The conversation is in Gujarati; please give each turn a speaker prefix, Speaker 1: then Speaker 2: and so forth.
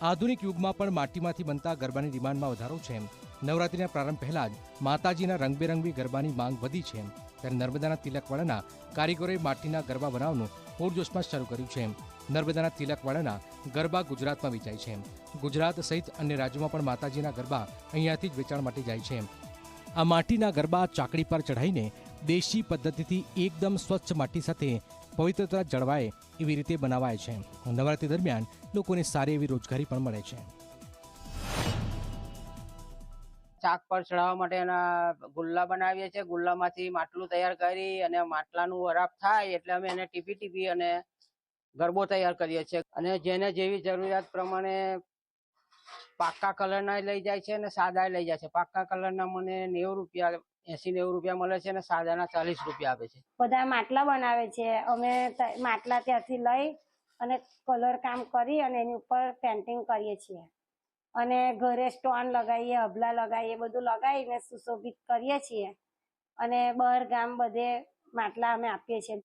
Speaker 1: આધુનિક યુગમાં પણ માટીમાંથી બનતા ગરબાની ડિમાન્ડમાં વધારો છે નવરાત્રીના પ્રારંભ પહેલા જ માતાજીના રંગબેરંગી ગરબાની માંગ વધી છે ત્યારે નર્મદાના તિલકવાડાના કારીગરોએ માટીના ગરબા બનાવવાનું પૂરજોશમાં શરૂ કર્યું છે નર્મદાના તિલકવાડાના ગરબા ગુજરાતમાં વેચાય છે ગુજરાત સહિત અન્ય રાજ્યોમાં પણ માતાજીના ગરબા અહીંયાથી જ વેચાણ માટે જાય છે આ માટીના ગરબા ચાકડી પર ચઢાઈને દેશી પદ્ધતિથી એકદમ સ્વચ્છ માટી સાથે પવિત્રતા જળવાય એવી રીતે બનાવાય છે. નવરાત્રી દરમિયાન લોકોને સારી એવી રોજગારી પણ મળે છે.
Speaker 2: ચાક પર ચડાવવા માટે એના ગુલ્લા બનાવીએ છીએ. ગુલ્લામાંથી માટલું તૈયાર કરી અને માટલાનું વરાપ થાય એટલે અમે એને ટીપી ટીપી અને ગરબો તૈયાર કરીએ છીએ. અને જેને જેવી જરૂરિયાત પ્રમાણે પાક્કા કલરના લઈ જાય છે અને સાદા લઈ જાય છે. પાક્કા કલરના મને નેવું રૂપિયા એસી નેવું રૂપિયા મળે છે અને સાદાના ચાલીસ રૂપિયા આપે છે.
Speaker 3: બધા માટલા બનાવે છે. અમે માટલા ત્યાંથી લઈ અને કલર કામ કરી અને એની ઉપર પેન્ટિંગ કરીએ છીએ. અને ઘરે સ્ટોન લગાવીએ, હબલા લગાવીએ બધું લગાવીને સુશોભિત કરીએ છીએ. અને બહાર ગામ બધે માટલા અમે આપીએ છીએ.